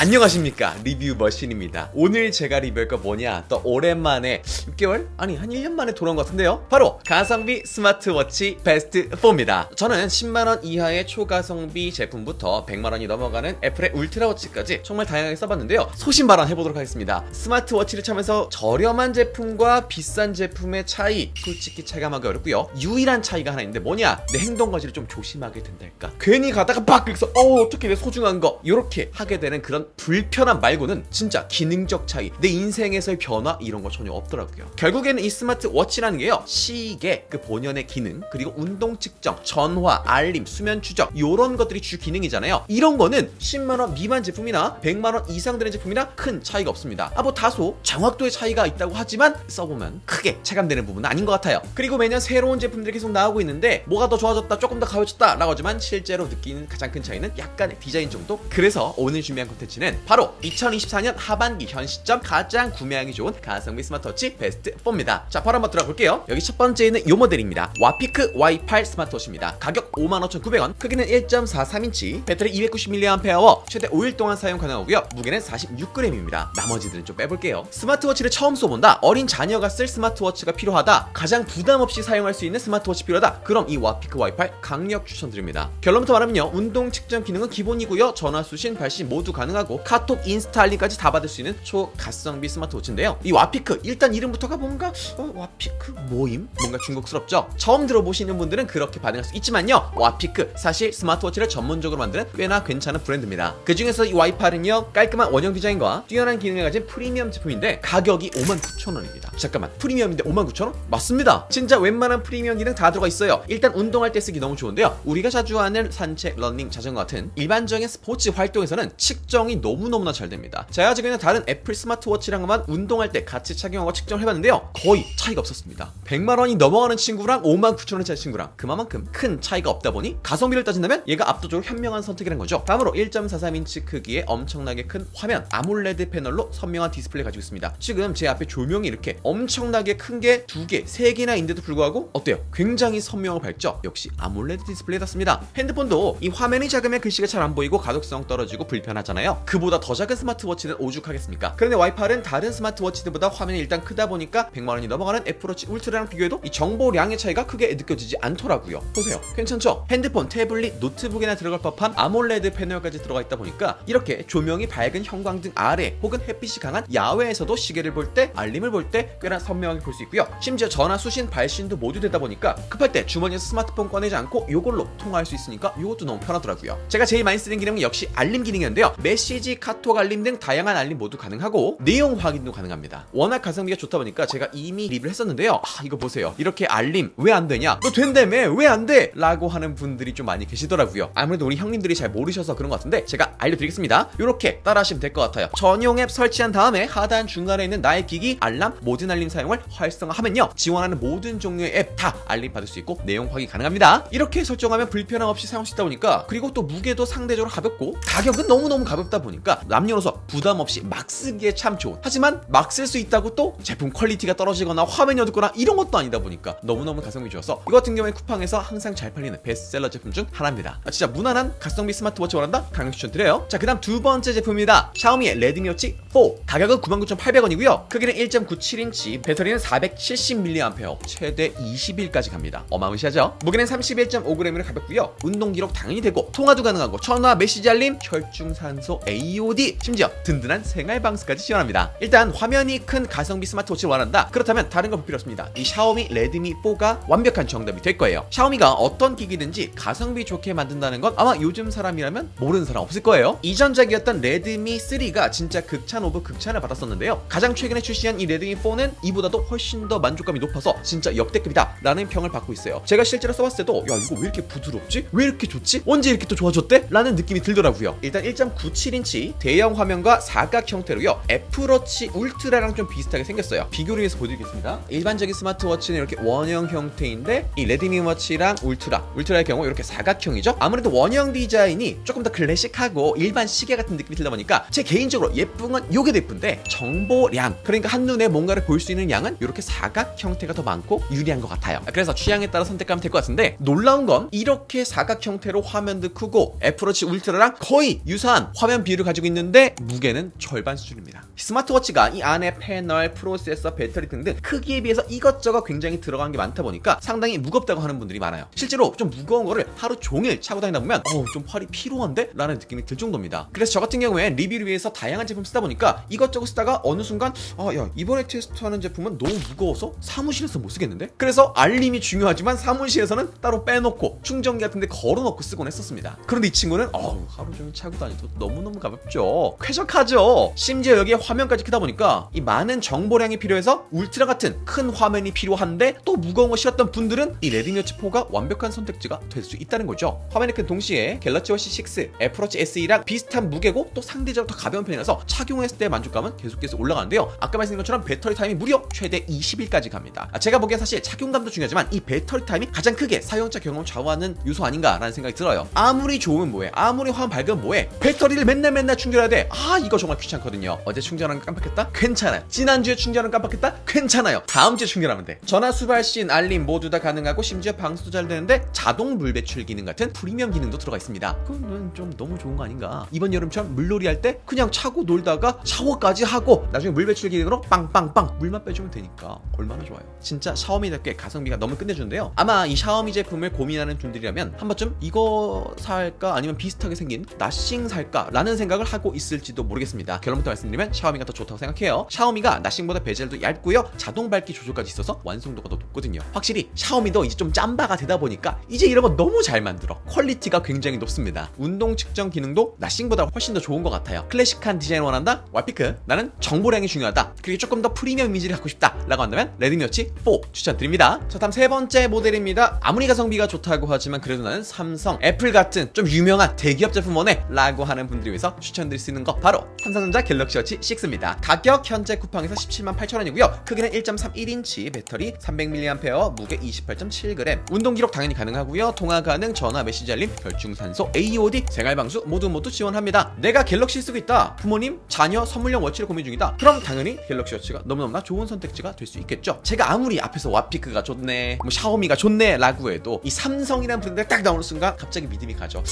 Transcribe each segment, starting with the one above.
안녕하십니까. 리뷰 머신입니다. 오늘 제가 리뷰할 거 뭐냐? 또 오랜만에 6개월? 아니 한 1년 만에 돌아온 것 같은데요? 바로 가성비 스마트워치 베스트 4입니다. 저는 10만원 이하의 초가성비 제품부터 100만원이 넘어가는 애플의 울트라워치까지 정말 다양하게 써봤는데요. 소신 발언 해보도록 하겠습니다. 스마트워치를 차면서 저렴한 제품과 비싼 제품의 차이 솔직히 체감하기 어렵고요. 유일한 차이가 하나 있는데 뭐냐? 내 행동거지를 좀 조심하게 된달까? 괜히 가다가 빡 그래서 어 어떻게 내 소중한 거? 이렇게 하게 되는 그런 불편함 말고는 진짜 기능적 차이 내 인생에서의 변화 이런 거 전혀 없더라고요. 결국에는 이 스마트워치라는 게요 시계 그 본연의 기능 그리고 운동 측정 전화 알림 수면 추적 이런 것들이 주 기능이잖아요. 이런 거는 10만 원 미만 제품이나 100만 원 이상 되는 제품이나 큰 차이가 없습니다. 아 뭐 다소 정확도의 차이가 있다고 하지만 써보면 크게 체감되는 부분은 아닌 것 같아요. 그리고 매년 새로운 제품들이 계속 나오고 있는데 뭐가 더 좋아졌다 조금 더 가벼워졌다 라고 하지만 실제로 느끼는 가장 큰 차이는 약간의 디자인 정도? 그래서 오늘 준비한 콘텐츠 는 바로 2024년 하반기 현 시점 가장 구매하기 좋은 가성비 스마트워치 베스트 4입니다. 자 바로 한번 들어가 볼게요. 여기 첫 번째는 이 모델입니다. 와피크 Y8 스마트워치입니다. 가격 55,900원 크기는 1.43인치 배터리 290mAh 최대 5일 동안 사용 가능하고요. 무게는 46g입니다. 나머지들은 좀 빼볼게요. 스마트워치를 처음 써본다 어린 자녀가 쓸 스마트워치가 필요하다 가장 부담 없이 사용할 수 있는 스마트워치 필요하다 그럼 이 와피크 와이파이 강력 추천드립니다. 결론부터 말하면요. 운동 측정 기능은 기본이고요. 전화 수신 발신 모두 가능하고 카톡 인스타 알림까지 다 받을 수 있는 초가성비 스마트워치인데요. 이 와피크 일단 이름부터가 뭔가 어, 와피크 모임? 뭔가 중국스럽죠? 처음 들어보시는 분들은 그렇게 반응할 수 있지만요. 와피크 사실 스마트워치를 전문적으로 만드는 꽤나 괜찮은 브랜드입니다. 그 중에서 이 와이파이는요 깔끔한 원형 디자인과 뛰어난 기능을 가진 프리미엄 제품인데 가격이 59,000원입니다. 잠깐만 프리미엄인데 59,000원? 맞습니다! 진짜 웬만한 프리미엄 기능 다 들어가 있어요. 일단 운동할 때 쓰기 너무 좋은데요. 우리가 자주 하는 산책, 러닝, 자전거 같은 일반적인 스포츠 활동에서는 측정이 너무너무나 잘 됩니다. 제가 지금 있는 다른 애플 스마트워치랑만 운동할 때 같이 착용하고 측정을 해봤는데요. 거의 차이가 없었습니다. 100만원이 넘어가는 친구랑 59,000원짜리 친구랑 그만큼 큰 차이가 없다 보니 가성비를 따진다면 얘가 압도적으로 현명한 선택이라는 거죠. 다음으로 1.43인치 크기의 엄청나게 큰 화면 아몰레드 패널로 선명한 디스플레이 가지고 있습니다. 지금 제 앞에 조명이 이렇게 엄청나게 큰 게 두 개, 세 개나 있는데도 불구하고 어때요? 굉장히 선명하고 밝죠? 역시 아몰레드 디스플레이답습니다. 핸드폰도 이 화면이 작으면 글씨가 잘 안 보이고 가독성 떨어지고 불편하잖아요 그보다 더 작은 스마트워치는 오죽하겠습니까? 그런데 와이파이는 다른 스마트워치들보다 화면이 일단 크다 보니까 100만 원이 넘어가는 애플워치 울트라랑 비교해도 이 정보량의 차이가 크게 느껴지지 않더라고요. 보세요. 괜찮죠? 핸드폰, 태블릿, 노트북에나 들어갈 법한 아몰레드 패널까지 들어가 있다 보니까 이렇게 조명이 밝은 형광등 아래 혹은 햇빛이 강한 야외에서도 시계를 볼 때 알림을 볼 때 꽤나 선명하게 볼 수 있고요. 심지어 전화 수신 발신도 모두 되다 보니까 급할 때 주머니에서 스마트폰 꺼내지 않고 이걸로 통화할 수 있으니까 이것도 너무 편하더라고요. 제가 제일 많이 쓰는 기능은 역시 알림 기능이었는데요 지, 카톡 알림 등 다양한 알림 모두 가능하고 내용 확인도 가능합니다. 워낙 가성비가 좋다 보니까 제가 이미 리뷰를 했었는데요. 아 이거 보세요. 이렇게 알림 왜 안 되냐? 너 된다며? 왜 안 돼? 라고 하는 분들이 좀 많이 계시더라고요. 아무래도 우리 형님들이 잘 모르셔서 그런 것 같은데 제가 알려드리겠습니다. 이렇게 따라하시면 될 것 같아요. 전용 앱 설치한 다음에 하단 중간에 있는 나의 기기 알람 모든 알림 사용을 활성화하면요. 지원하는 모든 종류의 앱 다 알림 받을 수 있고 내용 확인 가능합니다. 이렇게 설정하면 불편함 없이 사용할 수 있다 보니까 그리고 또 무게도 상대적으로 가볍고 가격은 너무너무 가볍다 보니까 남녀노소 부담 없이 막 쓰기에 참 좋은. 하지만 막 쓸 수 있다고 또 제품 퀄리티가 떨어지거나 화면이 어둡거나 이런 것도 아니다 보니까 너무너무 가성비 좋아서 이거 같은 경우에 쿠팡에서 항상 잘 팔리는 베스트셀러 제품 중 하나입니다. 아, 진짜 무난한 가성비 스마트워치 원한다? 강력 추천드려요. 자그 다음 두 번째 제품입니다. 샤오미의 레드미워치 4 가격은 99,800원이고요. 크기는 1.97인치 배터리는 470mAh 최대 20일까지 갑니다. 어마무시하죠? 무게는 31.5g으로 가볍고요. 운동 기록 당연히 되고 통화도 가능하고 전화 메시지 알림 혈중산소 AOD 심지어 든든한 생활 방수까지 지원합니다. 일단 화면이 큰 가성비 스마트워치를 원한다. 그렇다면 다른 거 필요 없습니다. 이 샤오미 레드미 4가 완벽한 정답이 될 거예요. 샤오미가 어떤 기기든지 가성비 좋게 만든다는 건 아마 요즘 사람이라면 모르는 사람 없을 거예요. 이전작이었던 레드미 3가 진짜 극찬 오브 극찬을 받았었는데요. 가장 최근에 출시한 이 레드미 4는 이보다도 훨씬 더 만족감이 높아서 진짜 역대급이다 라는 평을 받고 있어요. 제가 실제로 써봤을 때도 야 이거 왜 이렇게 부드럽지? 왜 이렇게 좋지? 언제 이렇게 또 좋아졌대? 라는 느낌이 들더라고요. 일단 1.97인 치 대형 화면과 사각 형태로요 애플워치 울트라랑 좀 비슷하게 생겼어요. 비교를 해서 보여드리겠습니다. 일반적인 스마트워치는 이렇게 원형 형태인데 이 레드미 워치랑 울트라 울트라의 경우 이렇게 사각형이죠. 아무래도 원형 디자인이 조금 더 클래식하고 일반 시계 같은 느낌이 들다 보니까 제 개인적으로 예쁜 건 요게 더 예쁜데 정보량. 그러니까 한눈에 뭔가를 볼 수 있는 양은 이렇게 사각 형태가 더 많고 유리한 것 같아요. 그래서 취향에 따라 선택하면 될 것 같은데 놀라운 건 이렇게 사각 형태로 화면도 크고 애플워치 울트라랑 거의 유사한 화면 비율을 가지고 있는데 무게는 절반 수준입니다 스마트워치가 이 안에 패널, 프로세서, 배터리 등등 크기에 비해서 이것저것 굉장히 들어간 게 많다 보니까 상당히 무겁다고 하는 분들이 많아요 실제로 좀 무거운 거를 하루 종일 차고 다니다 보면 어우 좀 팔이 피로한데? 라는 느낌이 들 정도입니다 그래서 저 같은 경우엔 리뷰를 위해서 다양한 제품 쓰다 보니까 이것저것 쓰다가 어느 순간 아야 이번에 테스트하는 제품은 너무 무거워서 사무실에서 못 쓰겠는데? 그래서 알림이 중요하지만 사무실에서는 따로 빼놓고 충전기 같은 데 걸어놓고 쓰곤 했었습니다 그런데 이 친구는 어우 하루 종일 차고 다니도 너무너무 가볍죠. 쾌적하죠. 심지어 여기에 화면까지 크다 보니까 이 많은 정보량이 필요해서 울트라 같은 큰 화면이 필요한데 또 무거운 거 싫었던 분들은 이 레드미어치 4가 완벽한 선택지가 될 수 있다는 거죠. 화면이 큰 동시에 갤럭시 워시 6, 애플워치 SE랑 비슷한 무게고 또 상대적으로 더 가벼운 편이라서 착용했을 때 만족감은 계속해서 올라가는데요. 아까 말씀드린 것처럼 배터리 타임이 무려 최대 20일까지 갑니다. 아, 제가 보기엔 사실 착용감도 중요하지만 이 배터리 타임이 가장 크게 사용자 경험을 좌우하는 요소 아닌가라는 생각이 들어요. 아무리 좋으면 뭐해? 아무리 화면 밝으면 뭐해? 배터리를 맨날 맨날 충전해야 돼 아 이거 정말 귀찮거든요. 어제 충전한 거 깜빡했다? 괜찮아요. 지난주에 충전은 깜빡했다? 괜찮아요. 다음 주에 충전하면 돼. 전화 수발신 알림 모두 다 가능하고 심지어 방수도 잘 되는데 자동 물 배출 기능 같은 프리미엄 기능도 들어가 있습니다. 그건 좀 너무 좋은 거 아닌가? 이번 여름처럼 물놀이 할 때 그냥 차고 놀다가 샤워까지 하고 나중에 물 배출 기능으로 빵빵빵 물만 빼주면 되니까 얼마나 좋아요. 진짜 샤오미답게 가성비가 너무 끝내주는데요. 아마 이 샤오미 제품을 고민하는 분들이라면 한 번쯤 이거 살까? 아니면 비슷하게 생긴 나싱 살까? 라는 생각을 하고 있을지도 모르겠습니다. 결론부터 말씀드리면 샤오미가 더 좋다고 생각해요. 샤오미가 나싱보다 베젤도 얇고요. 자동 밝기 조절까지 있어서 완성도가 더 높거든요. 확실히 샤오미도 이제 좀 짬바가 되다 보니까 이제 이런 거 너무 잘 만들어. 퀄리티가 굉장히 높습니다. 운동 측정 기능도 나싱보다 훨씬 더 좋은 것 같아요. 클래식한 디자인 원한다? 왈피크. 나는 정보량이 중요하다. 그리고 조금 더 프리미엄 이미지를 갖고 싶다. 라고 한다면 레드미어치 4 추천드립니다. 자 다음 세 번째 모델입니다. 아무리 가성비가 좋다고 하지만 그래도 나는 삼성, 애플 같은 좀 유명한 대기업 제품 원해 라고 하는 분들 을 위해서 추천드릴 수 있는 거 바로 삼성전자 갤럭시 워치 6입니다. 가격 현재 쿠팡에서 17만 8천원이고요. 크기는 1.31인치 배터리 300mAh 무게 28.7g 운동 기록 당연히 가능하고요. 통화 가능 전화 메시지 알림 결중산소 AOD 생활방수 모두 모두 지원합니다. 내가 갤럭시 쓰고 있다. 부모님 자녀 선물용 워치를 고민 중이다. 그럼 당연히 갤럭시 워치가 너무너무나 좋은 선택지가 될 수 있겠죠. 제가 아무리 앞에서 와피크가 좋네 뭐 샤오미가 좋네 라고 해도 이 삼성이라는 브랜드가 딱 나오는 순간 갑자기 믿음이 가죠.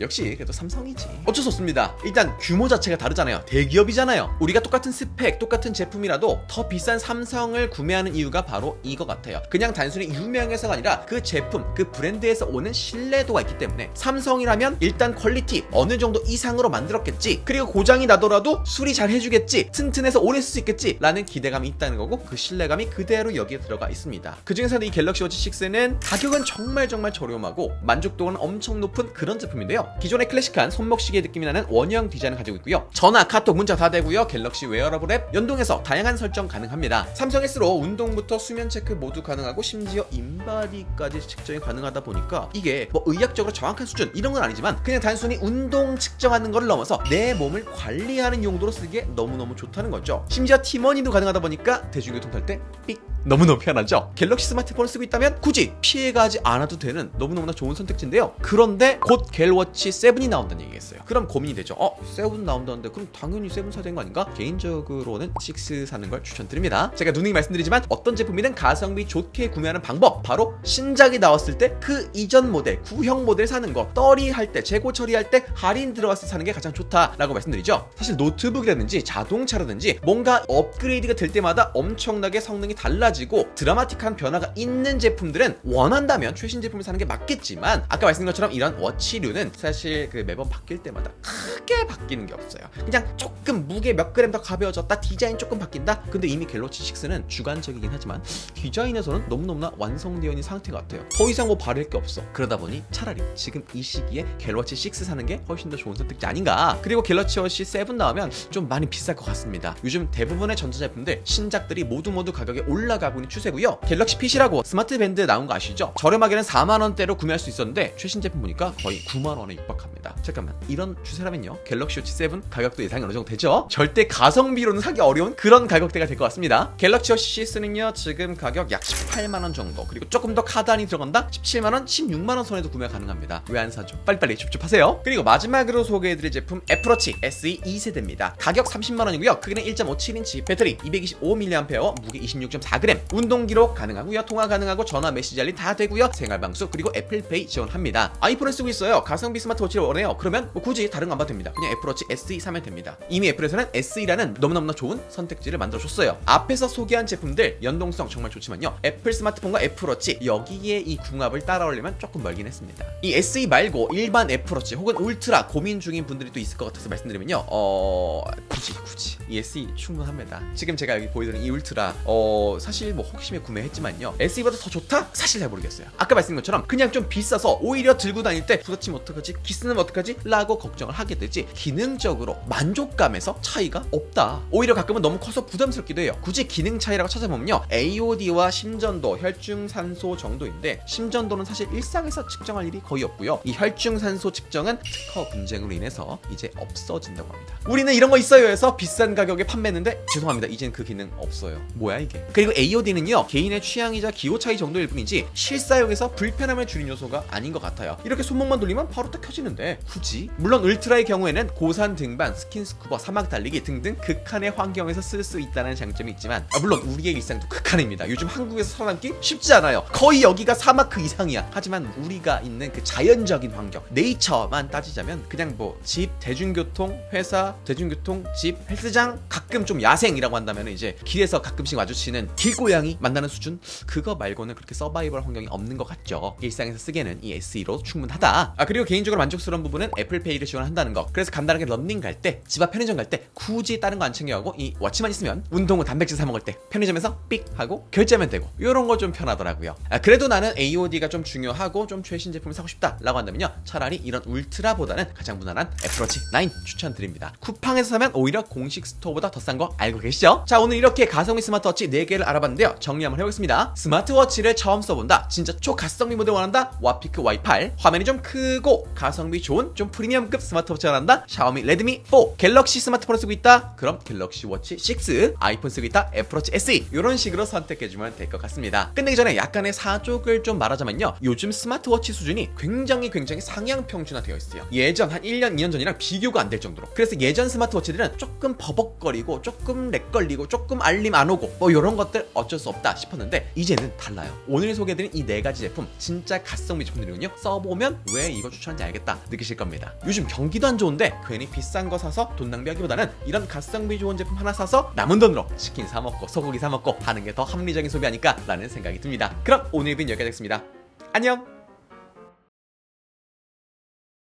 역시 그래도 삼성이지. 어쩔 수 없습니다 일단 규모 자체가 다르잖아요. 대기업이잖아요. 우리가 똑같은 스펙 똑같은 제품이라도 더 비싼 삼성을 구매하는 이유가 바로 이거 같아요. 그냥 단순히 유명해서가 아니라 그 제품 그 브랜드에서 오는 신뢰도가 있기 때문에 삼성이라면 일단 퀄리티 어느 정도 이상으로 만들었겠지 그리고 고장이 나더라도 수리 잘 해주겠지 튼튼해서 오래 쓸 수 있겠지 라는 기대감이 있다는 거고 그 신뢰감이 그대로 여기에 들어가 있습니다. 그 중에서는 이 갤럭시 워치 6는 가격은 정말 정말 저렴하고 만족도는 엄청 높은 그런 제품인데요. 기존의 클래식한 손목시계 느낌이 나는 원형 디자인을 가지고 있고요. 전화 카톡 문자 다 되고요. 갤럭시 웨어러블 앱 연동해서 다양한 설정 가능합니다. 삼성 S로 운동부터 수면 체크 모두 가능하고 심지어 인바디까지 측정이 가능하다 보니까 이게 뭐 의학적으로 정확한 수준 이런 건 아니지만 그냥 단순히 운동 측정하는 걸 넘어서 내 몸을 관리하는 용도로 쓰기에 너무너무 좋다는 거죠. 심지어 팀원이도 가능하다 보니까 대중교통 탈 때 삑 너무너무 편하죠? 갤럭시 스마트폰을 쓰고 있다면 굳이 피해가지 않아도 되는 너무너무나 좋은 선택지인데요. 그런데 곧 갤워치 7이 나온다는 얘기겠어요. 그럼 고민이 되죠. 어? 7 나온다는데 그럼 당연히 7 사야 되는 거 아닌가? 개인적으로는 6 사는 걸 추천드립니다. 제가 누누이 말씀드리지만 어떤 제품이든 가성비 좋게 구매하는 방법 바로 신작이 나왔을 때 그 이전 모델 구형 모델 사는 거 떨이 할 때 재고 처리할 때 할인 들어갔을 때 사는 게 가장 좋다라고 말씀드리죠. 사실 노트북이라든지 자동차라든지 뭔가 업그레이드가 될 때마다 엄청나게 성능이 달라지 고 드라마틱한 변화가 있는 제품들은 원한다면 최신 제품을 사는 게 맞겠지만 아까 말씀드린 것처럼 이런 워치류는 사실 그 매번 바뀔 때마다 크게 바뀌는 게 없어요. 그냥 조금 무게 몇 그램 더 가벼워졌다 디자인 조금 바뀐다? 근데 이미 갤럭시 6는 주관적이긴 하지만 디자인에서는 너무너무나 완성되어 있는 상태 같아요. 더 이상 뭐 바를 게 없어. 그러다 보니 차라리 지금 이 시기에 갤럭시 6 사는 게 훨씬 더 좋은 선택지 아닌가? 그리고 갤럭시 워치 7 나오면 좀 많이 비쌀 것 같습니다. 요즘 대부분의 전자제품들 신작들이 모두 모두 가격이 올라가 가고 있는 추세고요. 갤럭시 핏이라고 스마트 밴드 나온 거 아시죠? 저렴하게는 4만 원대로 구매할 수 있었는데 최신 제품 보니까 거의 9만 원에 육박합니다. 잠깐만 이런 추세라면요 갤럭시 워치 7 가격도 예상이 어느 정도 되죠? 절대 가성비로는 사기 어려운 그런 가격대가 될 것 같습니다. 갤럭시 워치 6는요 지금 가격 약 18만 원 정도 그리고 조금 더 카드 안이 들어간다 17만 원, 16만 원 선에도 구매가 가능합니다. 왜 안 사죠? 빨리빨리 줍줍하세요. 그리고 마지막으로 소개해드릴 제품 애플워치 SE 2세대입니다. 가격 30만 원이고요. 크기는 1.57인치, 배터리 225mAh, 무게 26.4g, 운동 기록 가능하고요. 통화 가능하고 전화 메시지 알림 다 되고요. 생활 방수 그리고 애플페이 지원합니다. 아이폰을 쓰고 있어요. 가성비 스마트워치를 원해요. 그러면 뭐 굳이 다른 거 안 봐도 됩니다. 그냥 애플워치 SE 사면 됩니다. 이미 애플에서는 SE라는 너무너무나 좋은 선택지를 만들어줬어요. 앞에서 소개한 제품들 연동성 정말 좋지만요. 애플 스마트폰과 애플워치 여기에 이 궁합을 따라오려면 조금 멀긴 했습니다. 이 SE 말고 일반 애플워치 혹은 울트라 고민 중인 분들이 또 있을 것 같아서 말씀드리면요. 어 굳이 굳이 이 SE 충분합니다. 지금 제가 여기 보여드리는 이 울트라 어 사실 뭐 호기심에 구매했지만요. SE보다 더 좋다? 사실 잘 모르겠어요. 아까 말씀드린 것처럼 그냥 좀 비싸서 오히려 들고 다닐 때 부딪히면 어떡하지? 기스는 어떡하지? 라고 걱정을 하게 되지 기능적으로 만족감에서 차이가 없다. 오히려 가끔은 너무 커서 부담스럽기도 해요. 굳이 기능 차이라고 찾아보면요. AOD와 심전도, 혈중산소 정도인데 심전도는 사실 일상에서 측정할 일이 거의 없고요. 이 혈중산소 측정은 특허 분쟁으로 인해서 이제 없어진다고 합니다. 우리는 이런 거 있어요 해서 비싼 가격에 판매했는데 죄송합니다. 이젠 그 기능 없어요. 뭐야 이게? 그리고 AOD는요. 개인의 취향이자 기호 차이 정도일 뿐이지 실사용에서 불편함을 줄인 요소가 아닌 것 같아요. 이렇게 손목만 돌리면 바로 딱 켜지는데 굳이? 물론 울트라의 경우에는 고산 등반, 스킨스쿠버, 사막 달리기 등등 극한의 환경에서 쓸 수 있다는 장점이 있지만 아, 물론 우리의 일상도 극한입니다. 요즘 한국에서 살아남기 쉽지 않아요. 거의 여기가 사막 그 이상이야. 하지만 우리가 있는 그 자연적인 환경, 네이처만 따지자면 그냥 뭐 집, 대중교통, 회사, 대중교통, 집, 헬스장, 가끔 좀 야생이라고 한다면 이제 길에서 가끔씩 마주치는 길 고양이 만나는 수준 그거 말고는 그렇게 서바이벌 환경이 없는 것 같죠. 일상에서 쓰기에는 이 SE로 충분하다. 아 그리고 개인적으로 만족스러운 부분은 애플페이를 지원한다는 거. 그래서 간단하게 런닝 갈 때, 집 앞 편의점 갈 때 굳이 다른 거 안 챙겨가고 이 워치만 있으면 운동 후 단백질 사 먹을 때 편의점에서 삑 하고 결제하면 되고 이런 거 좀 편하더라고요. 아, 그래도 나는 AOD가 좀 중요하고 좀 최신 제품을 사고 싶다라고 한다면요 차라리 이런 울트라보다는 가장 무난한 애플워치 9 추천드립니다. 쿠팡에서 사면 오히려 공식 스토어보다 더 싼 거 알고 계시죠? 자 오늘 이렇게 가성비 스마트워치 4개를 알아봤 는데요. 정리 한번 해보겠습니다. 스마트워치를 처음 써본다. 진짜 초가성비 모델 원한다? 와피크 Y8 화면이 좀 크고 가성비 좋은 좀 프리미엄급 스마트워치 원한다? 샤오미 레드미 4 갤럭시 스마트폰을 쓰고 있다? 그럼 갤럭시 워치 6 아이폰 쓰고 있다? 애플워치 SE 이런 식으로 선택해주면 될 것 같습니다. 끝내기 전에 약간의 사족을 좀 말하자면요. 요즘 스마트워치 수준이 굉장히 굉장히 상향 평준화 되어 있어요. 예전 한 1년 2년 전이랑 비교가 안 될 정도로. 그래서 예전 스마트워치들은 조금 버벅거리고 조금 렉 걸리고 조금 알림 안 오고 뭐 이런 것들 어쩔 수 없다 싶었는데 이제는 달라요. 오늘 소개해드린 이 네 가지 제품 진짜 가성비 제품들이군요. 써보면 왜 이거 추천하는지 알겠다 느끼실 겁니다. 요즘 경기도 안 좋은데 괜히 비싼 거 사서 돈 낭비하기보다는 이런 가성비 좋은 제품 하나 사서 남은 돈으로 치킨 사 먹고 소고기 사 먹고 하는 게 더 합리적인 소비 아닐까 라는 생각이 듭니다. 그럼 오늘 빈 여기까지 하겠습니다. 안녕!